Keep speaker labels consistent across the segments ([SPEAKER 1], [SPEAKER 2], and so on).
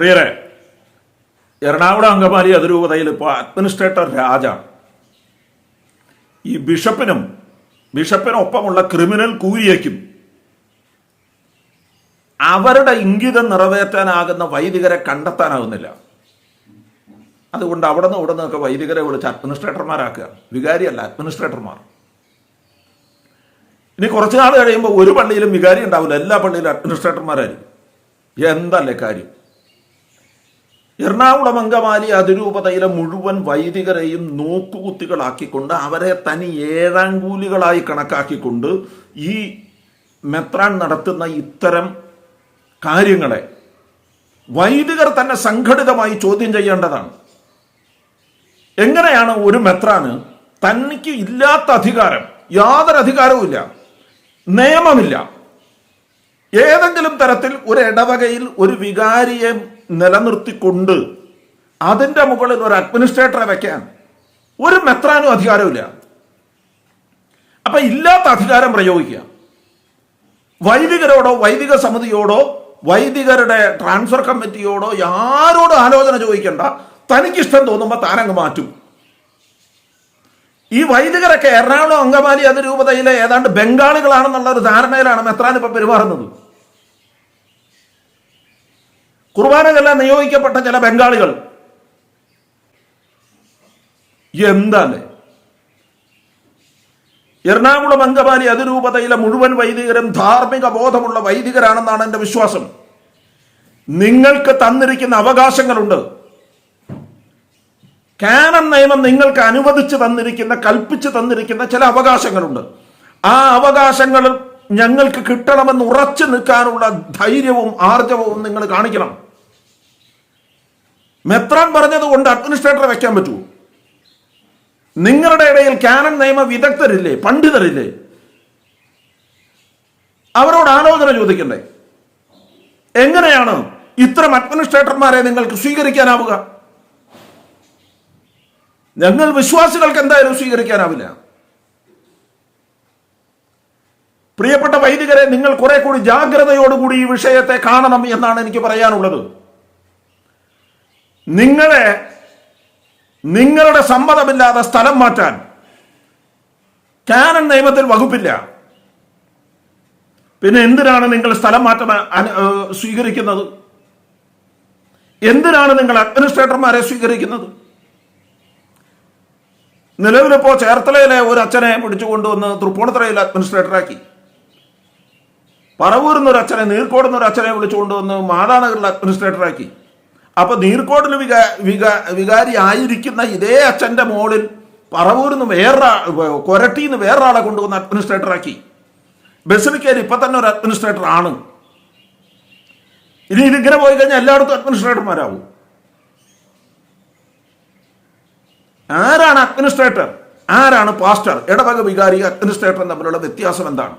[SPEAKER 1] പ്രിയരെ എറണാകുളം അങ്കമാലി അതിരൂപതയിൽ ഇപ്പോൾ അഡ്മിനിസ്ട്രേറ്റർ രാജ ഈ ബിഷപ്പിനും ബിഷപ്പിനൊപ്പമുള്ള ക്രിമിനൽ കൂലിയേക്കും അവരുടെ ഇംഗിതം നിറവേറ്റാനാകുന്ന വൈദികരെ കണ്ടെത്താനാകുന്നില്ല. അതുകൊണ്ട് അവിടെ നിന്ന് ഇവിടെ നിന്നൊക്കെ വൈദികരെ വിളിച്ച് അഡ്മിനിസ്ട്രേറ്റർമാരാക്കുക വികാരിയല്ല അഡ്മിനിസ്ട്രേറ്റർമാർ ഇനി കുറച്ച് നാൾ കഴിയുമ്പോൾ ഒരു പള്ളിയിലും വികാരി ഉണ്ടാവില്ല. എല്ലാ പള്ളിയിലും അഡ്മിനിസ്ട്രേറ്റർമാരായിരിക്കും എന്തല്ലേ കാര്യം? എറണാകുളം അങ്കമാലി അതിരൂപതയിലെ മുഴുവൻ വൈദികരെയും നോക്കുകുത്തികളാക്കിക്കൊണ്ട് അവരെ തനി ഏഴാങ്കൂലികളായി കണക്കാക്കിക്കൊണ്ട് ഈ മെത്രാൻ നടത്തുന്ന ഇത്തരം കാര്യങ്ങളെ വൈദികർ തന്നെ സംഘടിതമായി ചോദ്യം ചെയ്യേണ്ടതാണ്. എങ്ങനെയാണ് ഒരു മെത്രാന് തനിക്ക് ഇല്ലാത്ത അധികാരം യാതൊരു അധികാരവും ഇല്ല നിയമമില്ല ഏതെങ്കിലും തരത്തിൽ ഒരു ഇടവകയിൽ ഒരു വികാരിയെ നിലനിർത്തിക്കൊണ്ട് അതിന്റെ മുകളിൽ ഒരു അഡ്മിനിസ്ട്രേറ്ററെ വെക്കാൻ ഒരു മെത്രാനും അധികാരമില്ല അപ്പൊ ഇല്ലാത്ത അധികാരം പ്രയോഗിക്കുക. വൈദികരോടോ വൈദിക സമിതിയോടോ വൈദികരുടെ ട്രാൻസ്ഫർ കമ്മിറ്റിയോടോ ആരോടും ആലോചന ചോദിക്കണ്ട. തനിക്കിഷ്ടം തോന്നുമ്പോൾ താനങ്ങ് മാറ്റും. ഈ വൈദികരൊക്കെ എറണാകുളം അങ്കമാലി അതിരൂപതയിലെ ഏതാണ്ട് ബംഗാളികളാണെന്നുള്ള ഒരു ധാരണയിലാണ് മെത്രാൻ ഇപ്പൊ പെരുമാറുന്നത്. കുർബാനകെല്ലാം നിയോഗിക്കപ്പെട്ട ചില ബംഗാളികൾ. എന്താല്ലേ എറണാകുളം അങ്കമാലി അതിരൂപതയിലെ മുഴുവൻ വൈദികരും ധാർമ്മിക ബോധമുള്ള വൈദികരാണെന്നാണ് എന്റെ വിശ്വാസം. നിങ്ങൾക്ക് തന്നിരിക്കുന്ന അവകാശങ്ങളുണ്ട്. കാനൻ നിയമം നിങ്ങൾക്ക് അനുവദിച്ചു തന്നിരിക്കുന്ന കൽപ്പിച്ചു തന്നിരിക്കുന്ന ചില അവകാശങ്ങളുണ്ട്. ആ അവകാശങ്ങൾ ഞങ്ങൾക്ക് കിട്ടണമെന്ന് ഉറച്ചു നിൽക്കാനുള്ള ധൈര്യവും ആർജവവും നിങ്ങൾ കാണിക്കണം. മെത്രാൻ പറഞ്ഞത് കൊണ്ട് അഡ്മിനിസ്ട്രേറ്ററെ വെക്കാൻ പറ്റുമോ? നിങ്ങളുടെ ഇടയിൽ കാനൻ നിയമ വിദഗ്ധരില്ലേ പണ്ഡിതരില്ലേ? അവരോട് ആലോചന ചോദിക്കണ്ടേ? എങ്ങനെയാണ് ഇത്തരം അഡ്മിനിസ്ട്രേറ്റർമാരെ നിങ്ങൾക്ക് സ്വീകരിക്കാനാവുക? ഞങ്ങൾ വിശ്വാസികൾക്ക് എന്തായാലും സ്വീകരിക്കാനാവില്ല. പ്രിയപ്പെട്ട വൈദികരെ നിങ്ങൾ കുറെ കൂടി ജാഗ്രതയോടുകൂടി ഈ വിഷയത്തെ കാണണം എന്നാണ് എനിക്ക് പറയാനുള്ളത്. നിങ്ങളെ നിങ്ങളുടെ സമ്മതമില്ലാതെ സ്ഥലം മാറ്റാൻ കാനൻ നിയമത്തിൽ വകുപ്പില്ല. പിന്നെ എന്തിനാണ് നിങ്ങൾ സ്ഥലം മാറ്റം സ്വീകരിക്കുന്നത്? എന്തിനാണ് നിങ്ങൾ അഡ്മിനിസ്ട്രേറ്റർമാരെ സ്വീകരിക്കുന്നത്? നിലവിലിപ്പോ ചേർത്തലയിലെ ഒരു അച്ഛനെ പിടിച്ചു കൊണ്ടുവന്ന് തൃപ്പൂണിത്തറയിൽ അഡ്മിനിസ്ട്രേറ്ററാക്കി. പറവൂരിൽ നിന്നൊരു അച്ഛനെ നീർക്കോട് ഒരു അച്ഛനെ വിളിച്ചു കൊണ്ടുവന്ന് മാതാനഗറിൽ അഡ്മിനിസ്ട്രേറ്ററാക്കി. അപ്പൊ നീർക്കോടിൽ വികാ വികാ വികാരി ആയിരിക്കുന്ന ഇതേ അച്ഛന്റെ മോളിൽ പറവൂരിൽ നിന്ന് വേറെ കൊരട്ടിയിൽ നിന്ന് വേറൊരാളെ കൊണ്ടുവന്ന് അഡ്മിനിസ്ട്രേറ്ററാക്കി. ബസിലിക്കയിൽ ഇപ്പൊ തന്നെ ഒരു അഡ്മിനിസ്ട്രേറ്റർ ആണ് ഇനി ഇതിങ്ങനെ പോയി കഴിഞ്ഞാൽ എല്ലായിടത്തും അഡ്മിനിസ്ട്രേറ്റർമാരാവും. ആരാണ് അഡ്മിനിസ്ട്രേറ്റർ? ആരാണ് പാസ്റ്റർ? ഇടവക വികാരി അഡ്മിനിസ്ട്രേറ്ററും തമ്മിലുള്ള വ്യത്യാസം എന്താണ്?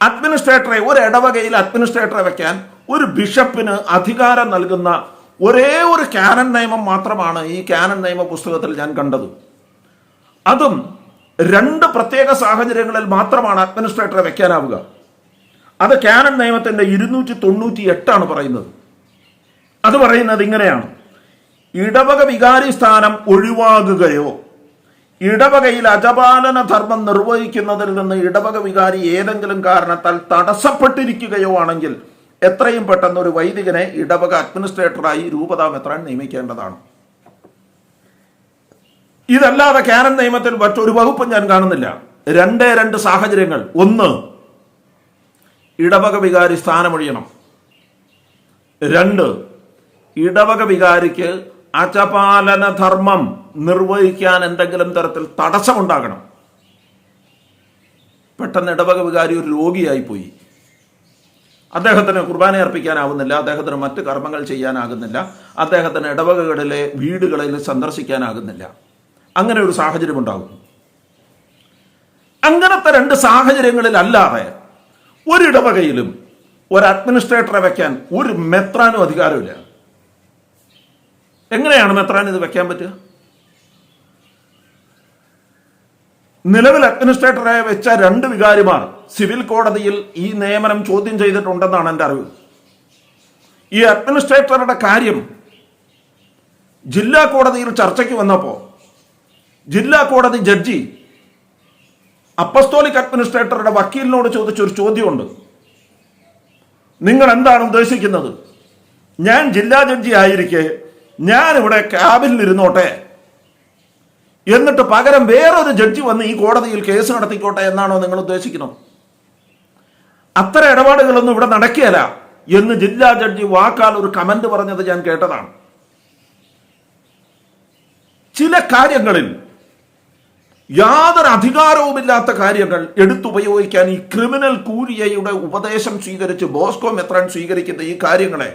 [SPEAKER 1] അഡ്മിനിസ്ട്രേറ്ററെ ഒരു ഇടവകയിൽ അഡ്മിനിസ്ട്രേറ്ററെ വെക്കാൻ ഒരു ബിഷപ്പിന് അധികാരം നൽകുന്ന ഒരേ ഒരു കാനൻ നിയമം മാത്രമാണ് ഈ കാനൻ നിയമ പുസ്തകത്തിൽ ഞാൻ കണ്ടത്. അതും രണ്ട് പ്രത്യേക സാഹചര്യങ്ങളിൽ മാത്രമാണ് അഡ്മിനിസ്ട്രേറ്ററെ വെക്കാനാവുക. അത് കാനൻ നിയമത്തിന്റെ ഇരുന്നൂറ്റി തൊണ്ണൂറ്റി എട്ടാണ് പറയുന്നത്. അത് പറയുന്നത് ഇങ്ങനെയാണ്. ഇടവക വികാരി സ്ഥാനം ഒഴിവാകുകയോ ഇടവകയിൽ അജപാലന ധർമ്മം നിർവഹിക്കുന്നതിൽ നിന്ന് ഇടവക വികാരി ഏതെങ്കിലും കാരണത്താൽ തടസ്സപ്പെട്ടിരിക്കുകയോ ആണെങ്കിൽ എത്രയും പെട്ടെന്ന് ഒരു വൈദികനെ ഇടവക അഡ്മിനിസ്ട്രേറ്ററായി രൂപതാമെത്രാൻ നിയമിക്കേണ്ടതാണ്. ഇതല്ലാതെ കാനൻ നിയമത്തിൽ മറ്റൊരു വകുപ്പും ഞാൻ കാണുന്നില്ല. രണ്ടേ രണ്ട് സാഹചര്യങ്ങൾ. ഒന്ന് ഇടവക വികാരി സ്ഥാനമൊഴിയണം. രണ്ട് ഇടവക വികാരിക്ക് അചപാലന ധർമ്മം നിർവഹിക്കാൻ എന്തെങ്കിലും തരത്തിൽ തടസ്സമുണ്ടാകണം. പെട്ടെന്ന് ഇടവക വികാരി ഒരു രോഗിയായി പോയി അദ്ദേഹത്തിന് കുർബാന അർപ്പിക്കാനാവുന്നില്ല അദ്ദേഹത്തിന് മറ്റ് കർമ്മങ്ങൾ ചെയ്യാനാകുന്നില്ല അദ്ദേഹത്തിന് ഇടവകകളിലെ വീടുകളിൽ സന്ദർശിക്കാനാകുന്നില്ല. അങ്ങനെ ഒരു സാഹചര്യം ഉണ്ടാകുന്നു. അങ്ങനത്തെ രണ്ട് സാഹചര്യങ്ങളിൽ അല്ലാതെ ഒരിടവകയിലും ഒരു അഡ്മിനിസ്ട്രേറ്ററെ വെക്കാൻ ഒരു മെത്രാനും അധികാരമില്ല. എങ്ങനെയാണ് മെത്രാൻ ഇത് വെക്കാൻ പറ്റുക? നിലവിൽ അഡ്മിനിസ്ട്രേറ്ററെ വെച്ച രണ്ട് വികാരിമാർ സിവിൽ കോടതിയിൽ ഈ നിയമനം ചോദ്യം ചെയ്തിട്ടുണ്ടെന്നാണ് എന്റെ അറിവ്. ഈ അഡ്മിനിസ്ട്രേറ്ററുടെ കാര്യം ജില്ലാ കോടതിയിൽ ചർച്ചയ്ക്ക് വന്നപ്പോൾ ജില്ലാ കോടതി ജഡ്ജി അപ്പസ്തോലിക് അഡ്മിനിസ്ട്രേറ്ററുടെ വക്കീലിനോട് ചോദിച്ചൊരു ചോദ്യമുണ്ട്. നിങ്ങൾ എന്താണ് ഉദ്ദേശിക്കുന്നത്? ഞാൻ ജില്ലാ ജഡ്ജി ആയിരിക്കെ ഞാൻ ഇവിടെ ക്യാബിനിൽ ഇരുന്നോട്ടെ എന്നിട്ട് പകരം വേറൊരു ജഡ്ജി വന്ന് ഈ കോടതിയിൽ കേസ് നടത്തിക്കോട്ടെ എന്നാണോ നിങ്ങൾ ഉദ്ദേശിക്കുന്നത്? അത്ര ഇടപാടുകളൊന്നും ഇവിടെ നടക്കുകയല്ല എന്ന് ജില്ലാ ജഡ്ജി വാക്കാൽ ഒരു കമന്റ് പറഞ്ഞത് ഞാൻ കേട്ടതാണ്. ചില കാര്യങ്ങളിൽ യാതൊരു അധികാരവുമില്ലാത്ത കാര്യങ്ങൾ എടുത്തുപയോഗിക്കാൻ ഈ ക്രിമിനൽ കൂരിയയുടെ ഉപദേശം സ്വീകരിച്ച് ബോസ്കോ മെത്രാൻ സ്വീകരിക്കുന്ന ഈ കാര്യങ്ങളെ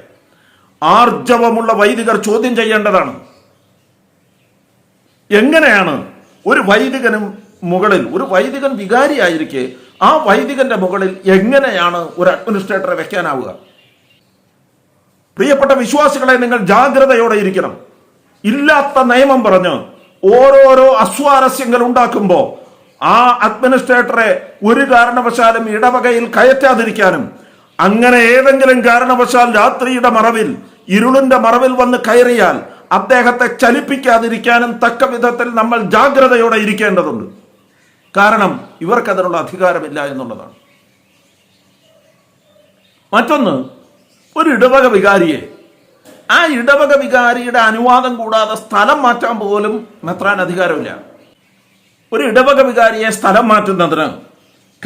[SPEAKER 1] ആർജവമുള്ള വൈദികർ ചോദ്യം ചെയ്യേണ്ടതാണ്. എങ്ങനെയാണ് ഒരു വൈദികനും മുകളിൽ ഒരു വൈദികൻ വികാരിയായിരിക്കെ ആ വൈദികന്റെ മുകളിൽ എങ്ങനെയാണ് ഒരു അഡ്മിനിസ്ട്രേറ്ററെ വെക്കാനാവുക? പ്രിയപ്പെട്ട വിശ്വാസികളെ നിങ്ങൾ ജാഗ്രതയോടെ ഇരിക്കണം. ഇല്ലാത്ത നിയമം പറഞ്ഞ് ഓരോരോ അസ്വാരസ്യങ്ങൾ ഉണ്ടാക്കുമ്പോൾ ആ അഡ്മിനിസ്ട്രേറ്ററെ ഒരു കാരണവശാലും ഇടവകയിൽ കയറ്റാതിരിക്കാനും അങ്ങനെ ഏതെങ്കിലും കാരണവശാൽ രാത്രിയുടെ മറവിൽ ഇരുളിന്റെ മറവിൽ വന്ന് കയറിയാൽ അദ്ദേഹത്തെ ചലിപ്പിക്കാതിരിക്കാനും തക്ക വിധത്തിൽ നമ്മൾ ജാഗ്രതയോടെ ഇരിക്കേണ്ടതുണ്ട്. കാരണം ഇവർക്കതിനുള്ള അധികാരമില്ല എന്നുള്ളതാണ്. മറ്റൊന്ന് ഒരു ഇടവക വികാരിയെ. ആ ഇടവക വികാരിയുടെ അനുവാദം കൂടാതെ സ്ഥലം മാറ്റാൻ പോലും മെത്രാൻ അധികാരമില്ല. ഒരു ഇടവക വികാരിയെ സ്ഥലം മാറ്റുന്നതിന്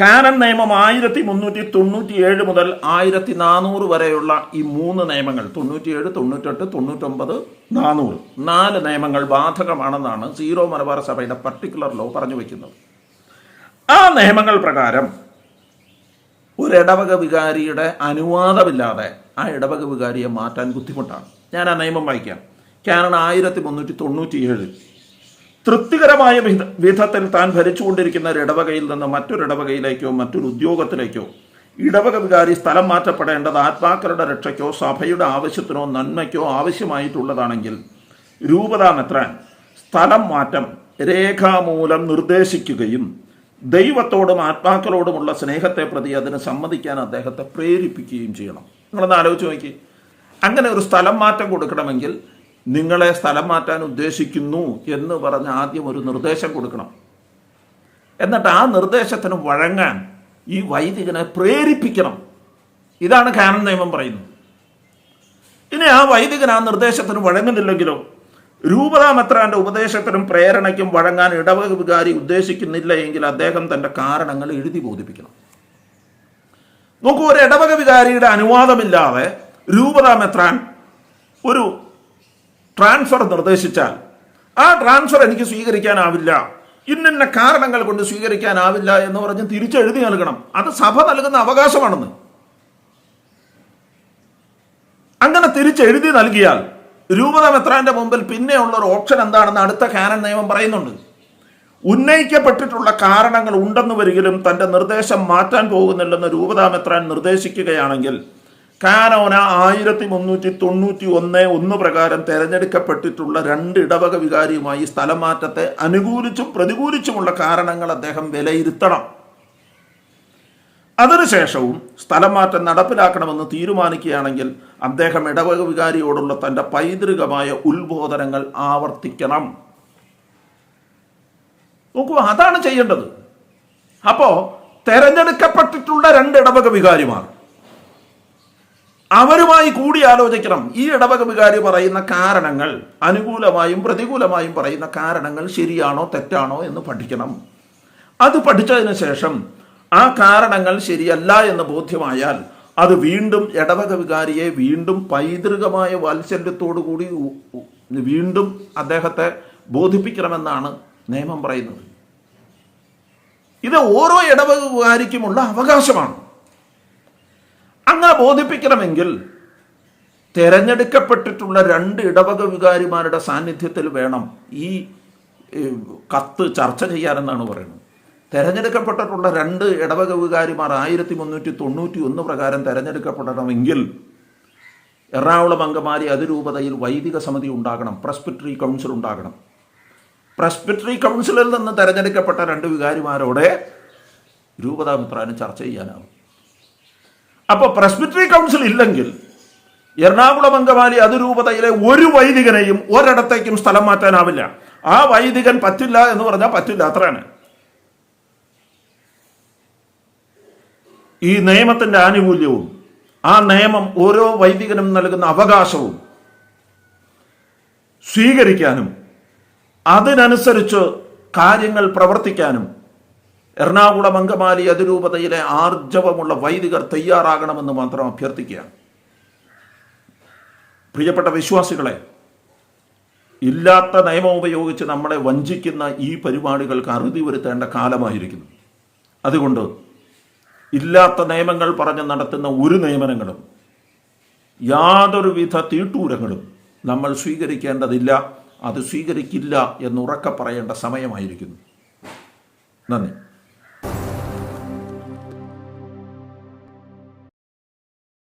[SPEAKER 1] കാനൻ നിയമം ആയിരത്തി മുന്നൂറ്റി തൊണ്ണൂറ്റി ഏഴ് മുതൽ ആയിരത്തി നാനൂറ് വരെയുള്ള ഈ മൂന്ന് നിയമങ്ങൾ തൊണ്ണൂറ്റിയേഴ് തൊണ്ണൂറ്റെട്ട് തൊണ്ണൂറ്റൊമ്പത് നാനൂറ് നാല് നിയമങ്ങൾ ബാധകമാണെന്നാണ് സീറോ മലബാർ സഭയുടെ പർട്ടിക്കുലർ ലോ പറഞ്ഞു വയ്ക്കുന്നത് ആ നിയമങ്ങൾ പ്രകാരം ഒരു ഇടവക വികാരിയുടെ അനുവാദമില്ലാതെ ആ ഇടവക വികാരിയെ മാറ്റാൻ ബുദ്ധിമുട്ടാണ്. ഞാൻ ആ നിയമം വായിക്കാം. കാരണം ആയിരത്തി മുന്നൂറ്റി തൊണ്ണൂറ്റി ഏഴ് തൃപ്തികരമായ വിധ വിധത്തിൽ താൻ ഭരിച്ചുകൊണ്ടിരിക്കുന്ന ഒരു ഇടവകയിൽ നിന്ന് മറ്റൊരു ഇടവകയിലേക്കോ മറ്റൊരു ഉദ്യോഗത്തിലേക്കോ ഇടവക വികാരി സ്ഥലം മാറ്റപ്പെടേണ്ടത് ആത്മാക്കളുടെ രക്ഷയ്ക്കോ സഭയുടെ ആവശ്യത്തിനോ നന്മയ്ക്കോ ആവശ്യമായിട്ടുള്ളതാണെങ്കിൽ രൂപതാമെത്രാൻ സ്ഥലം മാറ്റം രേഖാമൂലം നിർദ്ദേശിക്കുകയും ദൈവത്തോടും ആത്മാക്കളോടുമുള്ള സ്നേഹത്തെ പ്രതി അതിന് സമ്മതിക്കാൻ അദ്ദേഹത്തെ പ്രേരിപ്പിക്കുകയും ചെയ്യണം. നിങ്ങളൊന്ന് ആലോചിച്ച് നോക്കി അങ്ങനെ ഒരു സ്ഥലം മാറ്റം കൊടുക്കണമെങ്കിൽ നിങ്ങളെ സ്ഥലം മാറ്റാൻ ഉദ്ദേശിക്കുന്നു എന്ന് പറഞ്ഞ് ആദ്യം ഒരു നിർദ്ദേശം കൊടുക്കണം. എന്നിട്ട് ആ നിർദ്ദേശത്തിന് വഴങ്ങാൻ ഈ വൈദികനെ പ്രേരിപ്പിക്കണം. ഇതാണ് കാനൻ നിയമം പറയുന്നത്. ഇനി ആ വൈദികൻ ആ നിർദ്ദേശത്തിന് വഴങ്ങുന്നില്ലെങ്കിലോ രൂപതാമെത്രാന്റെ ഉപദേശത്തിനും പ്രേരണയ്ക്കും വഴങ്ങാൻ ഇടവക വികാരി ഉദ്ദേശിക്കുന്നില്ല എങ്കിൽ അദ്ദേഹം തന്റെ കാരണങ്ങൾ എഴുതി ബോധിപ്പിക്കണം. നോക്കൂ ഒരു ഇടവക വികാരിയുടെ അനുവാദമില്ലാതെ രൂപതാമെത്രാൻ ഒരു ട്രാൻസ്ഫർ നിർദ്ദേശിച്ചാൽ. ആ ട്രാൻസ്ഫർ എനിക്ക് സ്വീകരിക്കാനാവില്ല. ഇന്നിന്ന കാരണങ്ങൾ കൊണ്ട് സ്വീകരിക്കാനാവില്ല എന്ന് പറഞ്ഞ് തിരിച്ചെഴുതി നൽകണം. അത് സഭ നൽകുന്ന അവകാശമാണെന്ന്. അങ്ങനെ തിരിച്ചെഴുതി നൽകിയാൽ രൂപതമെത്രാന്റെ മുമ്പിൽ പിന്നെയുള്ള ഒരു ഓപ്ഷൻ എന്താണെന്ന് അടുത്ത കാനൻ നിയമം പറയുന്നുണ്ട്. ഉന്നയിക്കപ്പെട്ടിട്ടുള്ള കാരണങ്ങൾ ഉണ്ടെന്ന് വരികിലും തന്റെ നിർദ്ദേശം മാറ്റാൻ പോകുന്നില്ലെന്ന് രൂപതാമെത്രാൻ നിർദ്ദേശിക്കുകയാണെങ്കിൽ കാനോന ആയിരത്തി മുന്നൂറ്റി തൊണ്ണൂറ്റി ഒന്ന് ഒന്ന് പ്രകാരം തെരഞ്ഞെടുക്കപ്പെട്ടിട്ടുള്ള രണ്ട് ഇടവക വികാരിയുമായി സ്ഥലം മാറ്റത്തെ അനുകൂലിച്ചും പ്രതികൂലിച്ചുമുള്ള കാരണങ്ങൾ അദ്ദേഹം വിലയിരുത്തണം. അതിനുശേഷവും സ്ഥലം മാറ്റം നടപ്പിലാക്കണമെന്ന് തീരുമാനിക്കുകയാണെങ്കിൽ അദ്ദേഹം ഇടവക വികാരിയോടുള്ള തന്റെ പൈതൃകമായ ഉത്ബോധനങ്ങൾ ആവർത്തിക്കണം. നോക്കൂ അതാണ് ചെയ്യേണ്ടത്. അപ്പോൾ തെരഞ്ഞെടുക്കപ്പെട്ടിട്ടുള്ള രണ്ട് ഇടവക വികാരിമാർ അവരുമായി കൂടി ആലോചിക്കണം. ഈ ഇടവക വികാരി പറയുന്ന കാരണങ്ങൾ അനുകൂലമായും പ്രതികൂലമായും പറയുന്ന കാരണങ്ങൾ ശരിയാണോ തെറ്റാണോ എന്ന് പഠിക്കണം. അത് പഠിച്ചതിന് ശേഷം ആ കാരണങ്ങൾ ശരിയല്ല എന്ന് ബോധ്യമായാൽ അത് വീണ്ടും ഇടവക വികാരിയെ വീണ്ടും പൈതൃകമായ വാത്സല്യത്തോടു കൂടി വീണ്ടും അദ്ദേഹത്തെ ബോധിപ്പിക്കണമെന്നാണ് നിയമം പറയുന്നത്. ഇത് ഓരോ ഇടവക വികാരിക്കുമുള്ള അവകാശമാണ്. അങ്ങനെ ബോധിപ്പിക്കണമെങ്കിൽ തിരഞ്ഞെടുക്കപ്പെട്ടിട്ടുള്ള രണ്ട് ഇടവക വികാരിമാരുടെ സാന്നിധ്യത്തിൽ വേണം ഈ കത്ത് ചർച്ച ചെയ്യാനെന്നാണ് പറയുന്നത്. തെരഞ്ഞെടുക്കപ്പെട്ടിട്ടുള്ള രണ്ട് ഇടവക വികാരിമാർ ആയിരത്തി മുന്നൂറ്റി തൊണ്ണൂറ്റി ഒന്ന് പ്രകാരം തെരഞ്ഞെടുക്കപ്പെടണമെങ്കിൽ എറണാകുളം അങ്കമാലി അതിരൂപതയിൽ വൈദിക സമിതി ഉണ്ടാകണം പ്രസ്പിറ്ററി കൗൺസിൽ ഉണ്ടാകണം. പ്രസ്പിറ്ററി കൗൺസിലിൽ നിന്ന് തെരഞ്ഞെടുക്കപ്പെട്ട രണ്ട് വികാരിമാരോടെ രൂപതാമിത്രാനും ചർച്ച ചെയ്യാനാവും. അപ്പോൾ പ്രസ്ബിറ്ററി കൗൺസിൽ ഇല്ലെങ്കിൽ എറണാകുളം അങ്കമാലി അതിരൂപതയിലെ ഒരു വൈദികനെയും ഒരിടത്തേക്കും സ്ഥലം മാറ്റാനാവില്ല. ആ വൈദികൻ പറ്റില്ല എന്ന് പറഞ്ഞാൽ പറ്റില്ല അത്രയാണ്. ഈ നിയമത്തിന്റെ ആനുകൂല്യവും ആ നിയമം ഓരോ വൈദികനും നൽകുന്ന അവകാശവും സ്വീകരിക്കാനും അതിനനുസരിച്ച് കാര്യങ്ങൾ പ്രവർത്തിക്കാനും എറണാകുളം അങ്കമാലി അതിരൂപതയിലെ ആർജവമുള്ള വൈദികർ തയ്യാറാകണമെന്ന് മാത്രം അഭ്യർത്ഥിക്കുകയാണ്. പ്രിയപ്പെട്ട വിശ്വാസികളെ ഇല്ലാത്ത നിയമം ഉപയോഗിച്ച് നമ്മളെ വഞ്ചിക്കുന്ന ഈ പരിപാടികൾക്ക് അറുതി വരുത്തേണ്ട കാലമായിരിക്കുന്നു. അതുകൊണ്ട് ഇല്ലാത്ത നിയമങ്ങൾ പറഞ്ഞ് നടത്തുന്ന ഒരു നിയമനങ്ങളും യാതൊരുവിധ തീട്ടൂരങ്ങളും നമ്മൾ സ്വീകരിക്കേണ്ടതില്ല അത് സ്വീകരിക്കില്ല എന്ന് പറയേണ്ട സമയമായിരിക്കുന്നു. നന്ദി.